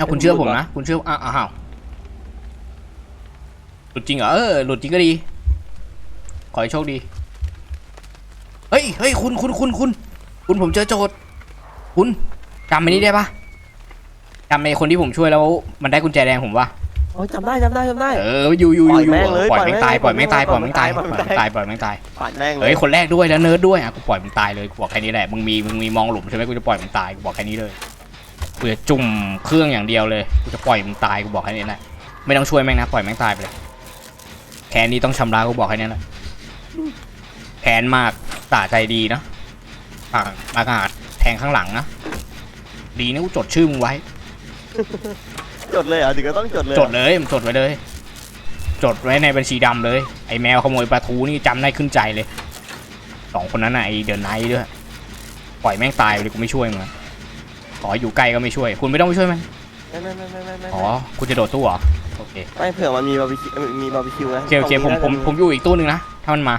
เอาคุณเชื่อผมนะ คุณเชื่ออ้าวอ้าวหลุดจริงเหรอเออหลุดจริงก็ดี ขอให้โชคดี เฮ้ยเฮ้ยคุณคุณคุณคุณคุณผมเจอโจทย์คุณจำไอ้นี้ได้ปะจำไอ้คนที่ผมช่วยแล้วมันได้กุญแจแดงผมปะโอ้ยจำได้จำได้จำได้ เอออยู่อยู่อยู่อยู่ปล่อยแม่งเลยปล่อยแม่งตายปปล่ล่ออยยแม่งตายปปล่ล่ออยยแม่งตายปปล่ล่ออยยแม่แม่งงตาตายยปล่อยแม่งตายปาดแม่งเลเฮ้ยยคนแรกด้วยแล้วเนิร์ดด้วยอะกูปล่อยมึงตายเลยกูบอกแค่นี้แหละมึงมีมึงมีมองหลุมใช่ไหมกูจะปล่อยมึงตายกูบอกแค่นี้เลย กูจะจุ่มเครื่องอย่างเดียวเลยกูจะปล่อยมึงตายกูบอกแค่นี้แหละไม่ต้องช่วยแม่งนะปล่อยแม่งตายไปเลยแค้นนี้ต้องชำระกูบอกแค่นี้แหละแค้นมากตาใจดีนะปากปากอาจแทงข้างหลังนะดีนะกูจดชื่อมึงไว้ จดเลยเหรอถึงก็ต้องจดเลยจดเลยมันจดไว้เลย จดไว้ในบัญชีดำเลย ไอ้แมวขโมยปลาทูนี่จำได้ขึ้นใจเลยสองคนนั้นน่ะไอ้เดินไนท์ด้วย ปล่อยแม่งตายไปเลยกูไม่ช่วยมึง อะขออยู่ใกล้ก็ไม่ช่วย คุณไม่ต้องไปช่วยมันไม่ไม่ไม่ไม่ไม่ไม่อ๋อ คุณจะโดดตู้เหรอ โอเคไม่เผื่อมันมีบาร์บีคิวมีบาร์บีคิวนะโอเคโอเคตผรมงนี้ผมน่าจะผมอยู่อีกตู้หนึ่งนะ ถ้ามันมา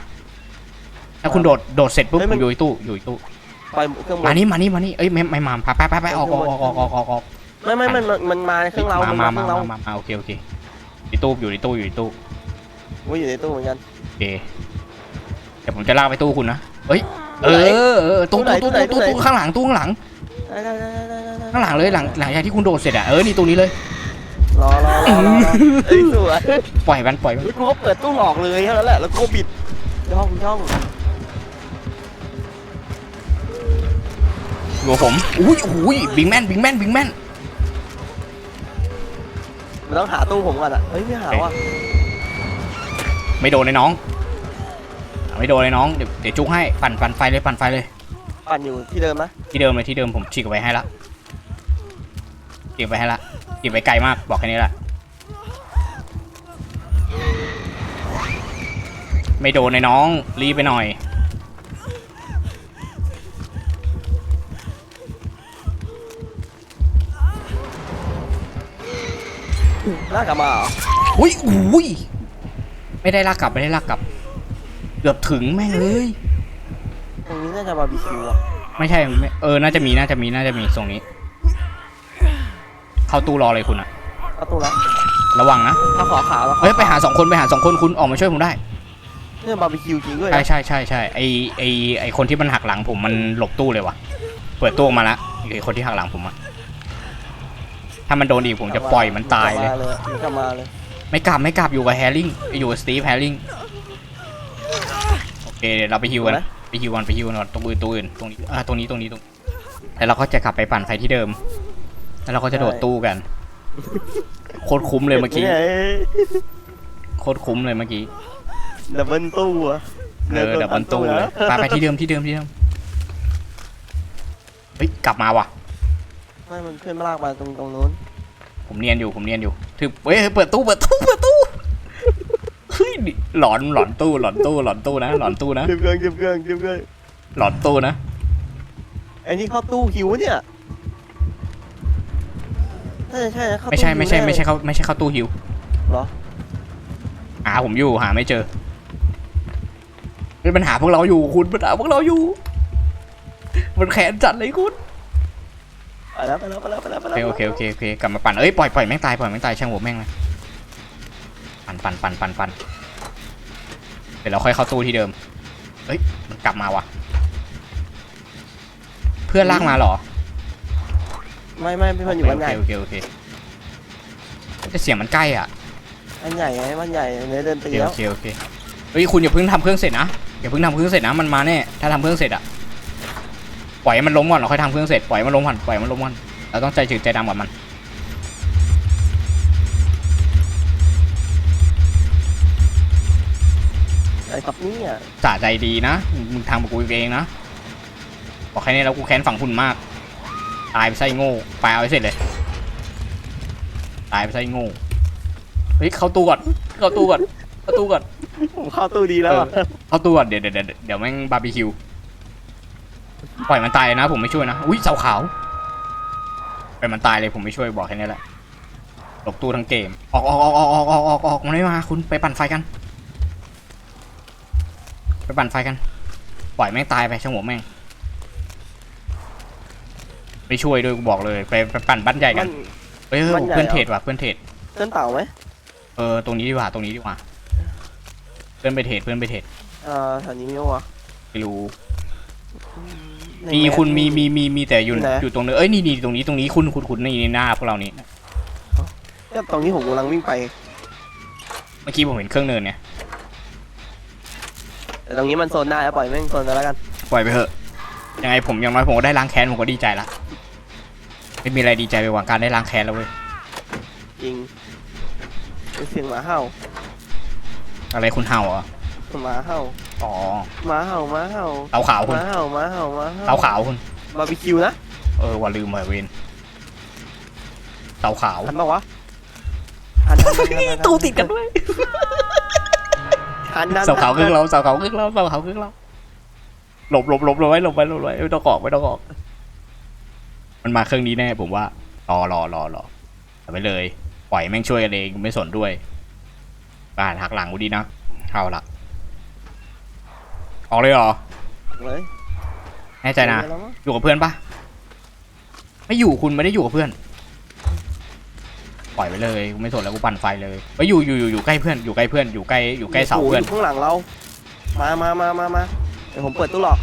ถ้าคุณโดดโดดเสร็จปุ๊บเฮ้ยผมันมอยู่อีกตู้อยู่อีกตู้ ไปเครื่องบมานนี่มานี่มานี่เอ้ยไม่ไม่มาไปไปไปออกออกออกออกออกออกออกไม่ไม่มันมันมันมาในเครื่องเรามามามาเคมารื่องเรามามาโอเคโอเคอยู่ในตู้อยู่ในตู้อยู่ในตู้ว่าอยู่ในตู้เหมือนกันโอเคเดี๋ยวผมจะลากไปตู้คุณนะเฮ้ยเออเออตู้ตู้ตู้ตู้ตู้ข้างหลังตู้ข้างหลัง ได้ได้ได้ได้ได้ได้ข้างหลังเลยหลังหลังจากที่คุณโดดเสร็จอะเออนี่ตู้นี้เลย รอรอรอรอเอ้ยสวยปล่อยมันปล่อยมันเฮ้ยกูก็เปิดตู้หลอกเลยเท่านั้นแหละแล้วกูก็บิดช่องช่องอยู่กับผมอุ้ยอุ้ยบิงแมนบิงแมนบิงแมนมันต้องหาตู้ผมก่อนอะเฮ้ยไม่หาว่ะไม่โดนเลยน้อง ไม่โดนเลยน้องเดี๋ยวเดี๋ยวจุกให้ปั่นปั่นไฟเลยปั่นไฟเลย ปั่นอยู่ที่เดิมนะที่เดิมเลยที่เดิมผมฉีกไว้ให้ละฉีกไว้ให้ละฉีกไว้ไกลมากบอกแค่นี้แหละไม่โดนเลยน้องรีบไปหน่อยลากกลับมาเหรออุ้ยอุ้ยไม่ได้ลากกลับไม่ได้ลากกลับ เกือบถึงแม่งเลย ตรงนี้น่าจะบาร์บีคิวอะ ไม่ใช่ไม่เออ น่าจะมี น่าจะมี น่าจะมีตรงนี้ เข้าตู้รอเลยคุณอะเอาตู้ละระวังนะเอาขอขาวแล้วเฮ้ย ไปหาสองคน ไปหาสองคน คุณออกมาช่วยผมได้ เนี่ยบาร์บีคิวจริงด้วยใช่นะใช่ใช่ใช่ไอไอไอคนที่มันหักหลังผมมันหลบตู้เลยว่ะ เปิดตู้ออกมาละไอคนที่หักหลังผมอะถ้ามันโดนอีกผมจะปล่อยมันตายเลยกลับมาเลยไม่กลับไม่กลับอยู่กับแฮร์ริงอยู่กับสตีฟแฮร์ริงโอเคเดี๋ยวเราไปฮิวกัน นะ ไปฮิวกันไปฮิวกันก่อนตรงอื่นตรงอื่นตรงนี้อ่าตรงนี้ตรงนี้ตรงแล้วเราก็จะกลับไปปั่นไฟที่เดิม แล้วเราก็จะโดดตู้กัน โคตรคุ้มเลยเมื่อกี้นี่ไงโคตรคุ้มเลยเมื่อกี้ดับเบิลตู้อะเออดับเบิลตู้เลยไปไปที่เดิมที่เดิมที่เดิมเฮ้ยกลับมาว่ะไม่มันเพื่อนมาลากมาตรงตรงนู้น ผมเนียนอยู่ผมเนียนอยู่ถือเฮ้ยเฮ้ยเปิดตู้เปิดตู้เปิดตู้เฮ้ย หลอนหลอนตู้หลอนตู้หลอนตู้นะหลอนตู้นะเก็บเครื่องเก็บเครื่องเก็บเครื่องหลอนตู้นะไอ้นี่เข้าตู้คิวเนี่ยน่าจะใช่นะเข้าตู้ไม่ใช่ไม่ใช่คิวแน่ไม่ใช่เขาไม่ใช่เข้าตู้ฮิวเหรอหาผมอยู่หาไม่เจอเป็นปัญหาพวกเราอยู่คุณปัญหาพวกเราอยู่ มันแขนจัดเลยคุณไปแล้วไปแล้วไปแล้วไปแล้วไปโอแล้วเคโอเคโอเคโอเคกลับมาปั่นเอ้ยปล่อยปล่อยแม่งตายปล่อยแม่งตายช่างหัวแม่งเลยปั่นปั่นปั่นปั่นปั่น เดี๋ยวเราค่อยเข้าตู้ที่เดิมเอ้ย มันกลับมาว่ะเพื่อนลากมาเหรอไม่ไม่พี่มันอยู่บ้านใหญ่โอเคโอเคโอเคแต่เสียงมันใกล้อะบ้านใหญ่ไงบ้านใหญ่เนื้อเดินโอตีเคแล้โอวเคโอเคเฮ้ยคุณอย่าเพิ่งทำเครื่องเสร็จนะอย่าเพิ่งทำเครื่องเสร็จนะมันมาแน่ถ้าทำเครื่องเสร็จอะปล่อยให้มันล้มก่อนเราค่อยทำเครื่องเสร็จปล่อยให้มันล้มก่อนปล่อยให้มันล้มก่อนเราต้องใจจืดใจดำกับมัน ไอ้ตับนี่อะสะใจดีนะ มึงทำกับกูเองนะ บอกแค่นี้แล้วกูแค้นฝั่งคุณมาก ตายไปไส้โง่ไปเอาไปเสร็จเลย ตายไปไส้โง่ เฮ้ยเข้าตู้ก่อน เข้าตู้ก่อน เข้าตู้ก่อน ผมเข้าตู้ดีแล้วอะเข้าตู้ก่อนเดี๋ยวเดี๋ยวเดี๋ยวเดี๋ยวแม่งบาร์บีคิว ปล่อยมันตายเลยนะ ผมไม่ช่วยนะ อุ้ยเสาขาวปล่อยมันตายเลยผมไม่ช่วยบอกแค่นี้แหละหลบตู้ทั้งเกม ออกออกออกออกออกออกออกออกมันไม่มาคุณไปปั่นไฟกันไปปั่นไฟกัน ปล่อยแม่งตายไปช่างหัวแม่งไม่ช่วยด้วยกูบอกเลย ไปไปปั่นบ้านใหญ่กัมัน นเฮ้ยเฮ้ยบ้านใหญ่ เพื่อนเหรอเทรดว่ะเพื่อนเทรดเต้นเต่าไหมเออตรงนี้ดีกว่าตรงนี้ดีกว่า เพื่อนไปเทรดเพื่อนไปเทรดเอ่อแถวนี้มีปะวะไม่รู้ในมีแปคุณมีมีมีมีแต่อยู่ที่ไหน อยู่ตรงนี้เอ้ยนี่นี่ตรงนี้ตรงนี้คุณคุณคุณนี่นี่หน้าพวกเรานี่เนี่ยตรงนี้ผมกำลังวิ่งไป เมื่อกี้ผมเห็นเครื่องเนินเนี่ย แต่ตรงนี้มันโซนได้แล้วปล่อยแม่งโซนไปแล้วกัน ปล่อยไปเถอะ ยังไงผมอยังน้อยผมก็ได้ล้างแค้นผมก็ดีใจละ ไม่มีอะไรดีใจไปกว่าการได้ล้างแค้นแล้วเว้ย จริงเป็นเสียงหมาเห่าอะไรคุณเห่าเหรอะหมาเห่าอ๋อหมาเห่าหมาเห่าเตาขาวหคุณมาเห่าหมาเห่าหมาเห่าเตาขาวคุณ บาร์บีคิวนะเออว่าลืมไปเวนเตาขาว ทันปะวะทันทันทันทันทัน ตู้ติดกันด้วย ทันทันเสาขาวครึ่งเราเสาขาวครึ่งเราเสาขาวครึ่งเราหลบหลบหลบหลบไว้หลบไว้หลบไว้ไม่ต้องออกไม่ต้องออก มันมาเครื่องนี้แน่ผมว่ารอรอรอรอเอาไปเลย ปล่อยแม่งช่วยกันเองไม่สนด้วยบ้านหักหลังกูดีนะเอาละออกเลยเหรอเลยแน่ใจนะเดี๋ยวแล้วมั้งอยู่กับเพื่อนปะไม่อยู่คุณไม่ได้อยู่กับเพื่อน ปล่อยไปเลยกูไม่สนแล้วกูปั่นไฟเลยไปอยู่อยู่อยู่อยู่ใกล้เพื่อนอยู่ใกล้เพื่อนอยู่ใกล้อยู่ใกล้เสาเพื่อนโโหยู่ข้างหลังเรา มามามามามาเดี๋ยวผมเปิดตู้หลอก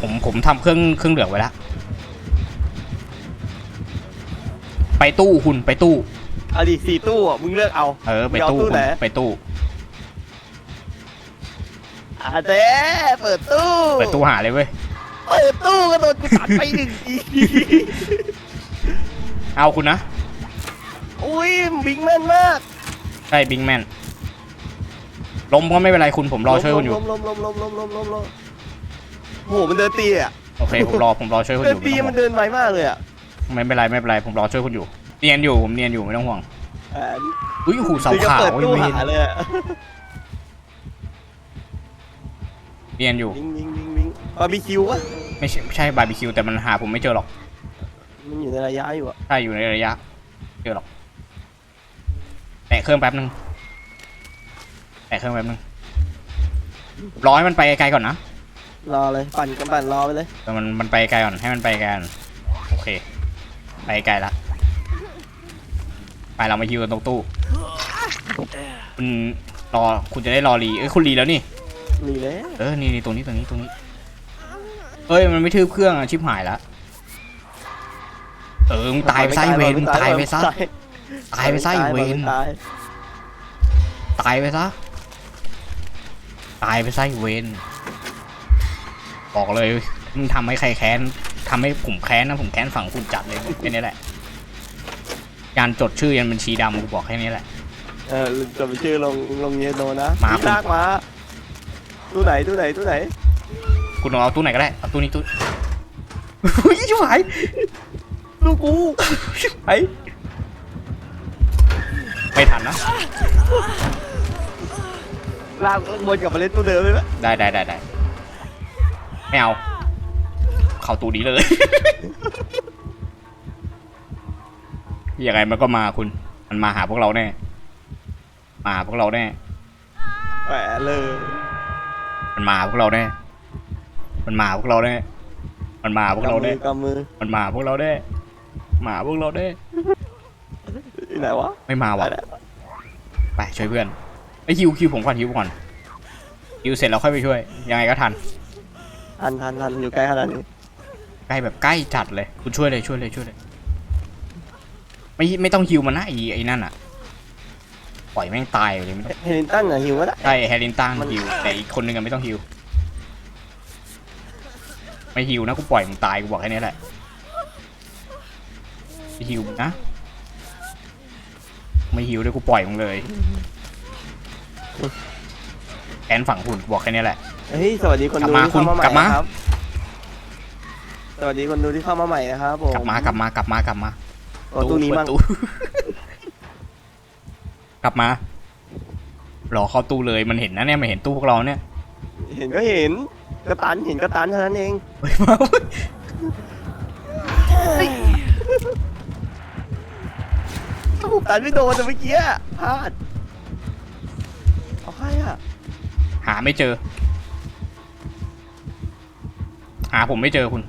ผมผมทำเครื่องเครื่องเหลืองไว้แล้วไปตู้คุณไปตู้เอาดิสี่ตู้อะมึงเลือกเอา เออไปมึงเอาตู้ตู้คุณไหนไปตู้อะเจ๊เปิดตู้เปิดตู้หาเลยเว้ยเปิดตู้ก็โดนกูตัดไปหนึ่งทีเอาคุณนะ อุ้ยบิ๊กแมนมากใช่บิงแมนล้มก็ไม่เป็นไรคุณผมรอช่วยคุณอยู่ล้มล้มล้มล้มล้มล้มล้มล้มโอ้โหมันเดินตีอะโอเคผมรอผมรอช่วยคุณอเดินยู่ตีไม่มัต้อนงห่วงเดินไวมากเลยอะไม่เป็นไรไม่เป็นไรผมรอช่วยคุณอยู่เนียนอยู่ผมเนียนอยู่ไม่ต้องห่วงอ่าอุ้ยหูเสาคือจะขาวเปิดไอ้ตู้เวหารเลยอะเนียนอยู่บิงบิงบิงบิงบาร์บีคิววะไม่ใช่ไม่ใช่บาร์บีคิวแต่มันหาผมไม่เจอหรอกมันอยู่ในระยะอยู่อะ ใช่อยู่ในระยะเจอหรอกแตะเครื่องแป๊บนึงแตะเครื่องแป๊บนึงรอให้มันไปไกลๆก่อนนะรอเลยปั่นกันปั่นรอไปเลยแต่มันมันไปไกลก่อนให้มันไปไกลก่อนโอเค ไปไกลละไปเรามาฮิวกันตรงตู้คุณรอคุณจะได้รอรีเอ้ยคุณรีแล้วนี่มีเลยเออนี่นี่ตรงนี้ตรงนี้ตรงนี้เอ้ยมันไม่ทืบเครื่องอะชิบหายละเออมึงตายไปซะไอ้เวรมึงตายไปซะ ตายไปซะไอ้เวรตายตายไปซะตายไปซะไอ้เวนบอกเลยมึงทำให้ใครแค้นทำให้ผมแค้นนะผมแค้นฝั่งคุณจัดเลยแค่นี้แหละ การจดชื่อยันบัญชีดำกูบอกแค่นี้แหละ เออจะไปชื่อลงลงเยโนนะมาลากมาตู้ไหนตู้ไหนตู้ไหนคุณเอาตู้ไหนก็ได้เอาตู้นี้ตู้อุ้ยชิบหายตู้กูชิบหาย ไม่ทันนะ ลากบนกลับมาเล่นตู้เดิมเลยไหมได้ได้ได้ได้ไม่เอาเข้าตู้นี้เลย ยังไงมันก็มาคุณ มันมาหาพวกเราแน่ มาหาพวกเราแน่ แหมเลยมันมาหาพวกเราแน่ มันมาหาพวกเราแน่ มันมาหาพวกเรากำมืแน่อกำมือมันมาหาพวกเราแน่ มาหาพวกเราแน่ ที่ไหนวะไม่มาว่ะไปแล้วไปช่วยเพื่อนไอยฮิวฮิวผมก่อนฮิวก่อนฮิวเสร็จแล้วค่อยไปช่วย ยังไงก็ทันทันทันทันอยู่ใกล้ขนาดนี้ใกล้แบบใกล้จัดเลย คุณช่วยเลยช่วยเลยช่วยเลย ไม่ไม่ต้องฮิวมันนะไอ้ไอ้นั่นอะปล่อยแม่งตายเลยไม่ต้องเฮลินตันอะหิวก็ได้ใช่แฮร์รินตันมันฮิวแต่อีกคนนึงอะไม่ต้องฮิวไม่ฮิวนะกูปล่อยมึงตายกูบอกแค่นี้แหละไม่ฮิวนะ ไม่ฮิวด้วยกูปล่อยมึงเลยแอนฝั่งคุณกูบอกแค่นี้แหละ เฮ้ยสวัสดีคนกลัดูบมาที่เข้ามาใหม่คุณกลับมานะครับสวัสดีคนดูที่เข้ามาใหม่นะครับผมกลับมากลับมากลับมากลับมาโอ้ตู้นี้มั่งเปิดกลับมารอเข้าตู้เลยมันเห็นนะเนี่ยมันเห็นตู้พวกเราเนี่ย เห็นก็เห็นกระตันเห็นกระตันเท่านั้นเอง ตันไม่โดนแต่เมื่อกี้อะพลาดเอาใครอะหาไม่เจอ หาผมไม่เจอคุณ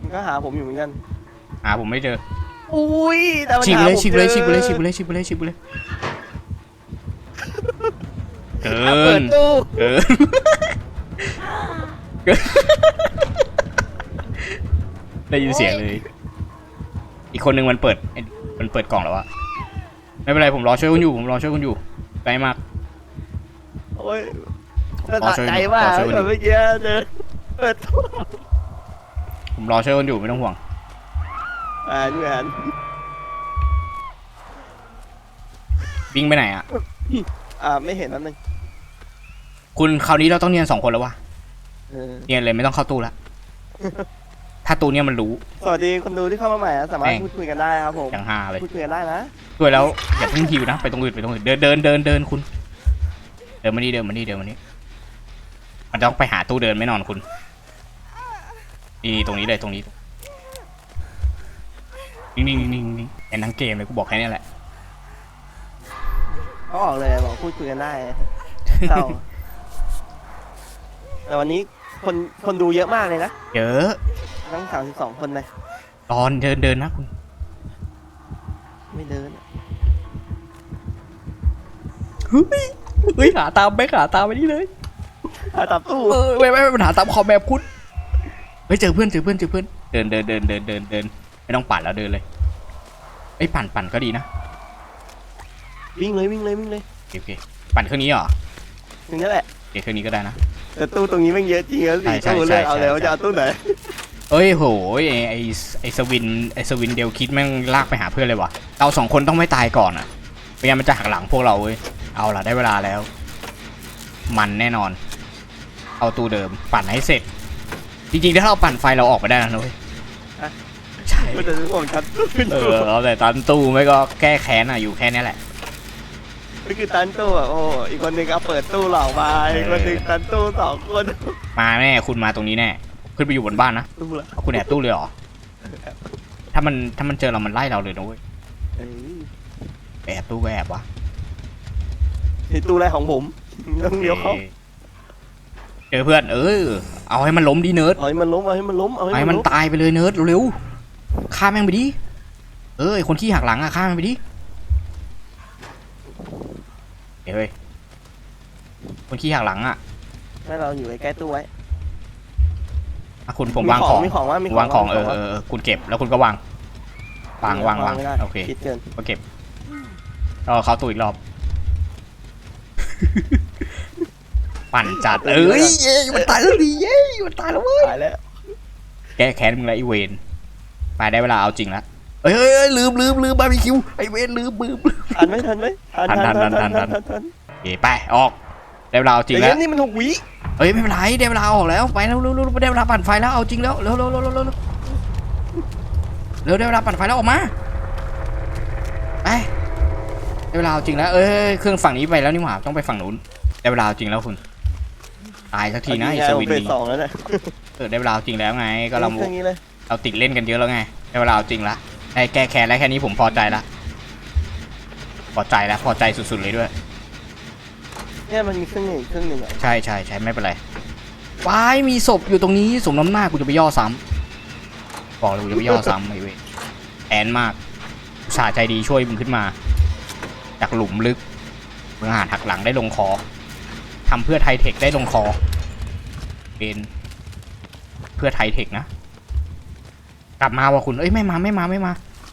มันก็หาผมอยู่เหมือนกัน หาผมไม่เจออุ้ยแต่มันฉีกไปเลยหาผมฉีกไปเลยจอฉีกไปเลยฉีกไปเลยฉีกไปเลยฉีกไปเลยเกิอะเปินดตู้เกินเกินได้ยินเสียงเลย อีกคนนึงมันเปิดไอ้มันเปิดกล่องแล้วอะ ไม่เป็นไรผมรอช่วยคุณอยู่ผมรอช่วยคุณอยู่ไกลมาก โอ้ยน่าขอตัดช่วยใจหน่อยมากขอช่วยหน่อยแบบเมื่อกี้เดินเปิดตู้ผมรอช่วยคุณอยู่ไม่ต้องห่วง อ่านี่แหนวิ่งไปไหนอะอ่าไม่เห็นนั่นนึงคุณคราวนี้เราต้องเนียนสองคนแล้ววะเออเนียนเลยไม่ต้องเข้าตู้ละ ถ้าตู้เนี้ยมันรู้ สวัสดีคนดูที่เข้ามาใหม่นะสามารถแม่ง พูดคุยกันได้ครับผมอย่างฮาเลยพูดคุยกันได้นะด้วยแล้วอย่าเพิ่งฮิวนะ ไปตรงอื่นไปตรงอื่นเดินเดินเดินเดินคุณ เดินมานี่เดินมานี่เดินมานี่มันต้องไปหาตู้เดินไม่นอนคุณนี่ตรงนี้เลยตรงนี้นิ่งนิ่งนิ่งนิ่งนิ่งแอนทั้งเกมเลยกูบอกแค่นี้แหละเขาออกเลยบอกพูดคุยกันได้เศร้าแต่วันนี้คนคนดูเยอะมากเลยนะเยอะ ทั้งสามสิบสองคนเลยตอนเดินเดินนะคุณ ไม่เดินเฮ้ยเฮ้ยหาตามไปหาตามไปนี่เลยหาตับตู้เออไม่ไม่ไม่ปัญหาตามคอมแบบคุณเฮ้ยเจอเพื่อนเจอเพื่อนเจอเพื่อนเดินเดินเดินเดินเดินเดินไม่ต้องปั่นแล้วเดินเลยไอ้ยปั่นปั่นก็ดีนะวิ่งเลยวิ่งเลยวิ่งเลยโอเคโอเคปั่นเครื่องนี้เหรอถึงนี้แหละโอเคเครื่องนี้ก็ได้นะแต่ตู้ตรงนี้แม่งเยอะจริงแล้วใช่สิใช่ตู้เลือกใช่เอาเลยใช่ว่าจะเอาตู้ไหน เอ้ยโหยไอไอไอสวินไอสวินเดลคิดแม่งลากไปหาเพื่อนเลยวะเราสองคนต้องไม่ตายก่อนอะไม่งั้นมันจะหักหลังพวกเราเว้ยเอาล่ะได้เวลาแล้ว มันแน่นอน เอาตู้เดิมปั่นให้เสร็จ จริงๆถ้าเราปั่นไฟเราออกไปได้นะนุ้ยใช่ก็จะรู้ผมชัดตู้เออเอาแต่ตันตู้ไม่ก็แก้แค้นอะอยู่แค่นี้แหละก็คือตันตู้อะโอ้อีกคนหนึงเอาเปิดตู้หลอกมาอีกคนหนึงตันตู้สองคนมาแน่คุณมาตรงนี้แน่ ขึ้นไปอยู่บนบ้านนะตู้ละเอาคุณแอบตู้เลยเหรอ ถ้ามันถ้ามันเจอเรา มันไล่เราเลยนะเว้ยเอ้ยไปแอบตู้ก็แอบวะนี่ตู้แรกของผมต้องเลี้ยวเขาเจอเพื่อน เออ เอาให้มันล้มดิเนิร์ดเอาให้มันล้มเอาให้มันล้มเอาเอาให้ให้มัมันนล้มตายไปเลยเนิร์ดเร็วๆฆ่าแม่งไปดิ เออไอคนที่หักหลังอะฆ่ามันไปดิเฮ้ย คนที่หักหลังอะให้เราอยู่ใกล้ๆตู้ไว้ อะคุณผมวางของมีของว่ามีวางของเออวเออเออคุณเก็บแล้วคุณก็วางวางวางวางไม่ได้โอเคคิดเกินก็เก็บก็เข้าตู้อีกรอบ ปั่นจัดเอ้ยเย้มันตายแล้วดิเย้มันตายแล้วเว้ยตายแล้วแก้แค้นมึงแล้วไอเวนไปได้เวลาเอาจริงแล้วเฮ้ยเฮ้ยเฮ้ยลืมลืมลืมบาร์บีคิวไอเวนลืมลืมลืมทันไหมทันไหมทันทันทันทันทันทันเฮ้ไปออก ได้เวลาเอาจริงเดี๋แล้ยววนี้มันหกวิเฮ้ยไม่เป็นไรได้เวลาออกแล้วไปแล้วเร็วเร็วเร็วได้เวลาปั่นไฟแล้วเอาจริงแล้วเร็วเร็วเร็วเร็วเร็วเร็วเร็วได้เวลาปั่นไฟแล้วออกมาไปได้เวลาเอาจริงแล้วเอ้ยเครื่องฝั่งนี้ไปแล้วนี่หว่าต้องไปฝั่งนู้นได้เวลาเอาจริงแล้วคุณตายสักทีนะไอสวินเฟสนี่สองแล้วเนี่ยเออได้เวลาเอาจริงแล้วไงก็เราเครื่องนี้เลยเราติดเล่นกันเยอะแล้วไงได้เวลาเอาจริงละไอ้แก้แค้นแล้วแค่นี้ผมพอใจละพอใจแล้วพอใจสุดๆเลยด้วย เนี่ยมันมีเครื่องหนึ่งเครื่องหนึ่งอะใช่ใช่ใช่ไม่เป็นไรว้ายมีศพอยู่ตรงนี้สมน้ำหน้ากูจะไปย่อซ้ำบอกเลยกูจะไปย่อซ้ำไอ้เว้ยแอนมากอุตส่าห์ใจดีช่วยมึงขึ้นมา จากหลุมลึกมึงอาหารหักหลังได้ลงคอทำเพื่อไทยเทคได้ลงคอเป็นเพื่อไทยเทคนะ กลับมาว่ะคุณเอ้ยไม่มาไม่มาไม่มา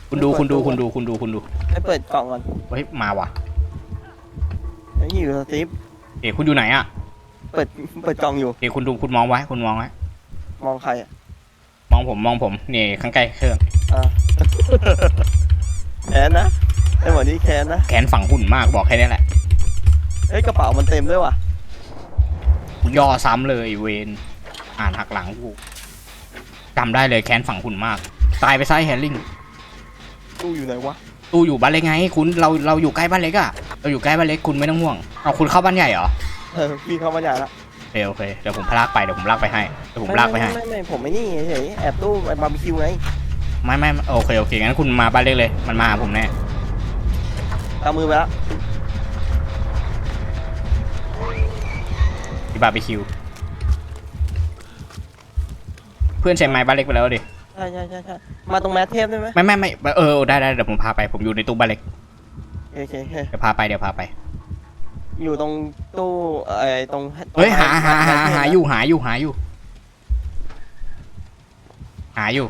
คุณดูคุณดูคุณดูคุณดูคุณดูให้เปิดกล่องก่อนเฮ้ยมาว่ะไอ้นี่อยู่สตีฟ เอ๋คุณอยู่ไหนอะเปิดเปิดกล่องอยู่ เอ๋คุณดูคุณมองไว้ คุณมองไว้ มองใครอะมองผมมองผมนี่ข้างใกล้เครื่อง อ่าแคนนะไอ้หมอนี่แคนนะแขนฝังหุ่นมากบอกแค่นี้แหละ เฮ้ยกระเป๋ามันเต็มด้วยว่ะย่อซ้ำเลยเวนอ่านหักหลังกูจำได้เลยแขนฝังหุ่นมาก ตายไปไซแฮร์ริง ตู้อยู่ไหนวะ ตู้อยู่บ้านเล็กไงคุณเราเราอยู่ใกล้บ้านเล็กอะเราอยู่ใกล้บ้านเล็กคุณไม่ต้องห่วงเอาคุณเข้าบ้านใหญ่เหรอเออพี่เข้ามาใหญ่ละโอเคโอเคเดี๋ยวผมพลากไปเดี๋ยวผมลากไปให้เดี๋ยวผมลากไปให้ไม่ไม่ไม่ผมไม่นี่เฉยๆแอบตู้บาร์บีคิวไงไม่ไม่โอเคโอเคงั้นคุณมาบ้านเล็กเลยมันมาหาผมแน่เอามือไปละที่บาร์บีคิวเพื่อนใช้ไม้บ้านเล็กไปแล้วดิ ใช่ใช่ใช่ใช่มาตรงแมทเทพได้ไหมไม่ไม่ไม่เออได้ได้เดี๋ยวผมพาไปผมอยู่ในตู้บ้านเล็กโอเคโอเคเดี๋ยวพาไปเดี๋ยวพาไปอยู่ตรงตู้ไอ้ตรงเฮ้ยหาหาหาหาอยู่หาอยู่หาอยู่ หาอยู่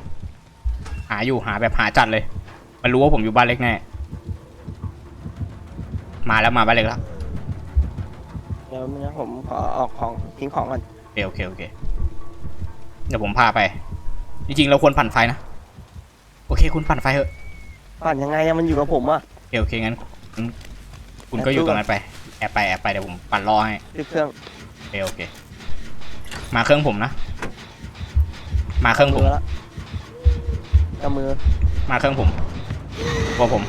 หาอยู่หาแบบหาจัดเลย มันรู้ว่าผมอยู่บ้านเล็กแน่มาแล้วมาบ้านเล็กแล้วเดี๋ยวนะผมขอออกของทิ้งของก่อนโอเคโอเคโอเคเดี๋ยวผมพาไป จริงๆ เราควรปั่นไฟนะ โอเค คุณปั่นไฟเถอะปั่นยังไงอะมันอยู่กับผมอะโอเคโอเคงั้นงั้นคุณก็อยู่ตรงนั้นไป แอบไปแอบไปเดี๋ยวผมปั่นรอให้ติดเครื่องโอเคโอเค มาเครื่องผมนะ มาเครื่องผมมือละกับมือมาเครื่องผมตัวผม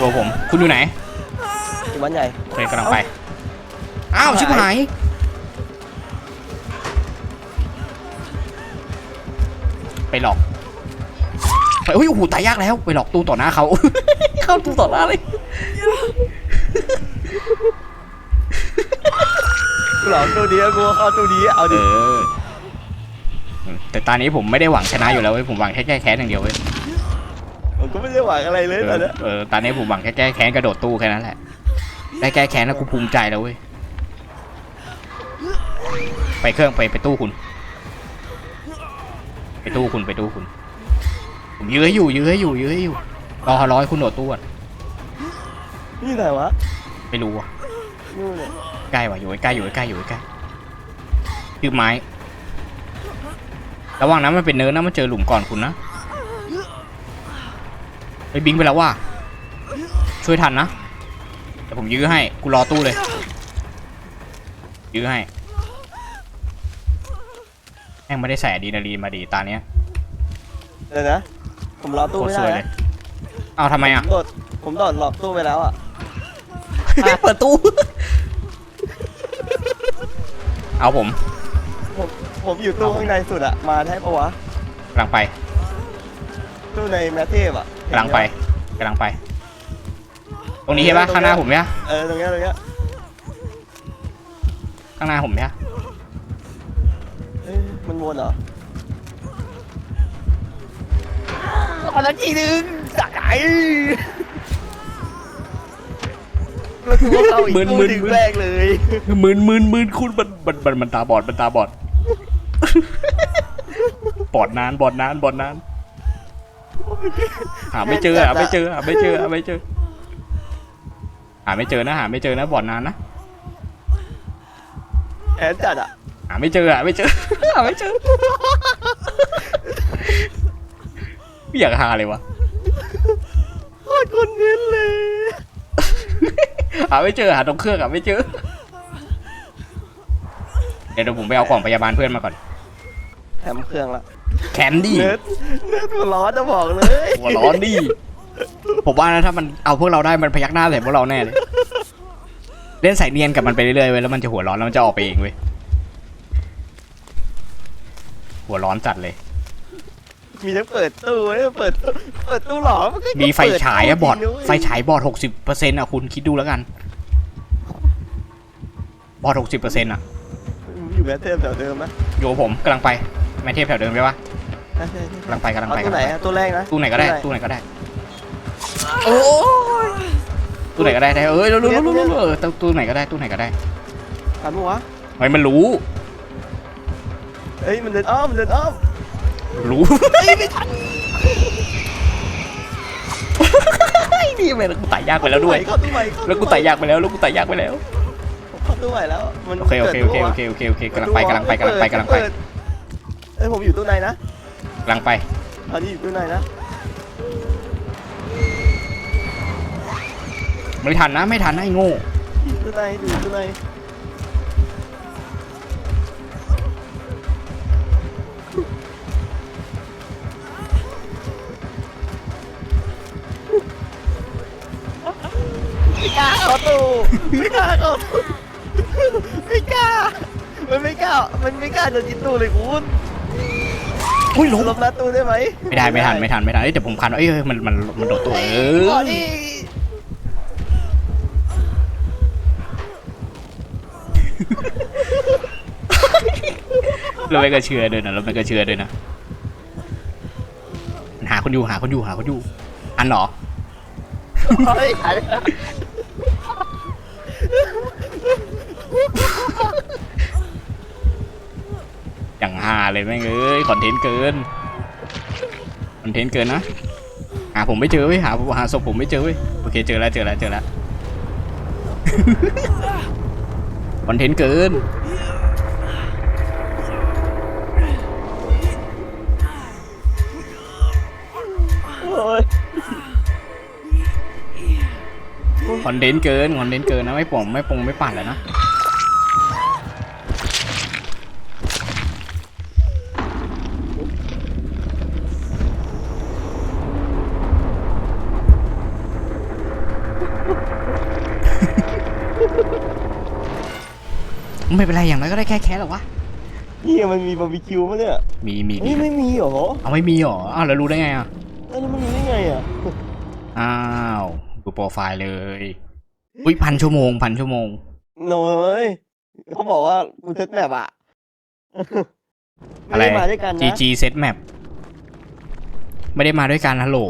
ตัวผม คุณอยู่ไหนอยู่บ้านใหญ่ โอเคกำลังไป อ้าว ชิบหาย ไปหลอกไปอุ้ยโอ้โหตายยากแล้วไปหลอกตู้ต่อหน้าเขา เข้าตู้ต่อหน้าเลยกูหลอกตู้ดีกูเข้าตู้ดีเอาเอดิอแต่ตอนนี้ผมไม่ได้หวังชนะอยู่แล้วเว้ยผมหวังแค่แก้แค้นอย่างเดียวเว้ยผมก็ไม่ได้หวังอะไรเลยเอตอนอเนี้ยเออตอนนี้ผมหวังแค่แก้แค้นกระโดดตู้แค่นั้นแหละได้แก้แค้นแล้วกูภูมิใจแล้วเว้ยไปเครื่องไปไปตู้คุณ ไปตู้คุณไปตู้คุณ ผมยื้อให้อยู่ยื้อให้อยู่ยื้อให้อยู่รอร้อยคุณโดดตู้ก่อนนี่ไหนวะไม่รู้อะนู่นเนี่ยใกล้ว่ะอยู่ใกล้อยู่ใกล้อยู่ใกล้คือไม้ ระหว่างนั้นมันเป็นเนินนะมันเจอหลุมก่อนคุณนะไปบิงไปแล้วว่า ช่วยทันนะแต่ผมยื้อให้กูรอตู้เลย ยื้อให้ แม่งไม่ได้ใส่อะดรีนาลีนมาดีตาเนี้ยเดี๋ยวนะผมรอตู้โคตรไม่สได้วยเลนะยเอาทำไมอะผมโดดผมโดดหลอกตู้ไปแล้วอะเปิดตู้ เอาผมผมผมอยู่ตู้ข้างในสุดอะมาได้ปะวะ กำลังไปตู้ในแมทเทพอะกำลังไปกำลังไป ตรงนี้ใช่ปะข้างหน้าผมเนี่ยเออตรงเนี้ยตรงเนี้ยข้างหน้าผมเนี่ยเอ้ย มันวนเหรออันนั้นทีนึงจัดไอ้แล้วกูก็เข้าอีกตู้ดึงแรกเลยหมื่นหมื่นหมื่นคุณมันมันมันมันตาบอดมันตาบอด บอดนานบอดนานบอดนานหาไม่เจอหาไม่เจอหาไม่เจอหาไม่เจอหาไม่เจอนะหาไม่เจอนะบอดนานนะแอนจัดอะหาไม่เจอหาไม่เจอ หาไม่เจอไม่อยากหาเลยวะโคตรคนเน้นเลยหาไม่เจอหาตรงเครื่องหาไม่เจอ เดี๋ยวเดี๋ยวผมไปเอากล่องพยาบาลเพื่อนมาก่อน แถมเครื่องละแคนดี้เนิร์ดเนิร์ดหัวร้อนจะบอกเลยหัวร้อนดิผมว่านะถ้ามันเอาพวกเราได้มันพยักหน้าใส่พวกเราแน่เลย เล่นสายเนียนกับมันไปเรื่อยๆเว้ยแล้วมันจะหัวร้อนแล้วมันจะออกไปเองเว้ย หัวร้อนจัดเลย มีทั้งเปิดตู้ไว้เปิดตู้เปิดตู้หรอมันก็มีไฟฉายอะบอดเปิตู้จริงนะเว้ยไฟฉายบอดหกสิบเปอร์เซ็นต์อะคุณคิดดูแล้วกัน บอดหกสิบเปอร์เซ็นต์อะอยู่แมทเทพแถวเดิมนะอยู่กับผมกำลังไปแม่เทพแถวเดิมไปปะใช่ใช่ใช่กำลังไปกำลังเอาไปตู้กำลัไหนงไปอะตู้แรกนะตู้ไหนก็ได้ตู้ตู้ไหนก็ได้โอ้ยตู้ไหนก็ได้ได้เอ้ยรู้รู้รู้รู้รู้เออตู้ตู้ไหนก็ได้ตู้ไหนก็ได้ทันปะวะเฮ้ยมันรู้ เฮ้ยมันเดินอ้อมมันเดินอ้อมรู้ไม่ทันนี่แม่งแล้วกูตายยากไปแล้วด้วย เข้าตู้ใหม่เข้าแล้วกูตายยากไปแล้วแล้วกูตายยากไปแล้ว เข้าตู้ใหม่แล้ว มันโอเคโอเคโอเคโอเคโอเคโอเคกำลังไปกำลังไปกำลังไปกำลังไปเดเอ้ยผมอยู่ตู้ในนะกำลังไปตอนนี้อยู่ตู้ในนะไม่ทันนะไม่ทันนะไอ้โง่อยู่ตู้ในอยู่ตู้ใน ข้าตู้ไม่กล้าเข้าตูไม่กล้า มันไม่กล้า มันไม่กล้าโดนจิตตู้เลยคุณอุ้ยล้มลบหน้าตู้ได้ไหมไม่ได้ไม่ทันไม่ทันไม่ทันเอ้ยเดี๋ยวผมคันเอ้ยเอ้ยมันมันมันโดดตัวเอก่อนดิเราไม่ก็เชื่อด้วยนะเราไม่ก็เชื่อด้วยนะหาคนอยู่หาคนอยู่หาคนอยู่อันเหรอ เฮ้ยหายไปแล้ว อย่าง ฮาเลยแม่งเอ้ยคอนเทนต์เกินคอนเทนต์เกินนะหาผมไม่เจอเว้ยหาหาศพผมไม่เจอเว้ยโอเคเจอแล้วเจอแล้วเจอแล้วคอนเทนต์เกินคอนเทนต์เกินคอนเทนต์เกินนะไม่ป่องไม่ปงไม่ปั่นแล้วนะ ไม่เป็นไรอย่างน้อยก็ได้แค่แค่หรอวะนี่มันมีบาร์บีคิวมั้ยเนี่ยมีมีมีนี่ไม่มีเหรอเอาไม่มีหรออ้าวแล้วรู้ได้ไงอะเอ้ยแล้วมันมีได้ไงอะอ้าวดูโปรไฟล์เลยอุ้ยพันชั่วโมงพันชั่วโมงโน้ยเขาบอกว่ากูเซตแบบอะอะไรไม่ได้มาด้วยกันนะ GG set map ไม่ได้มาด้วยกันฮัลโหล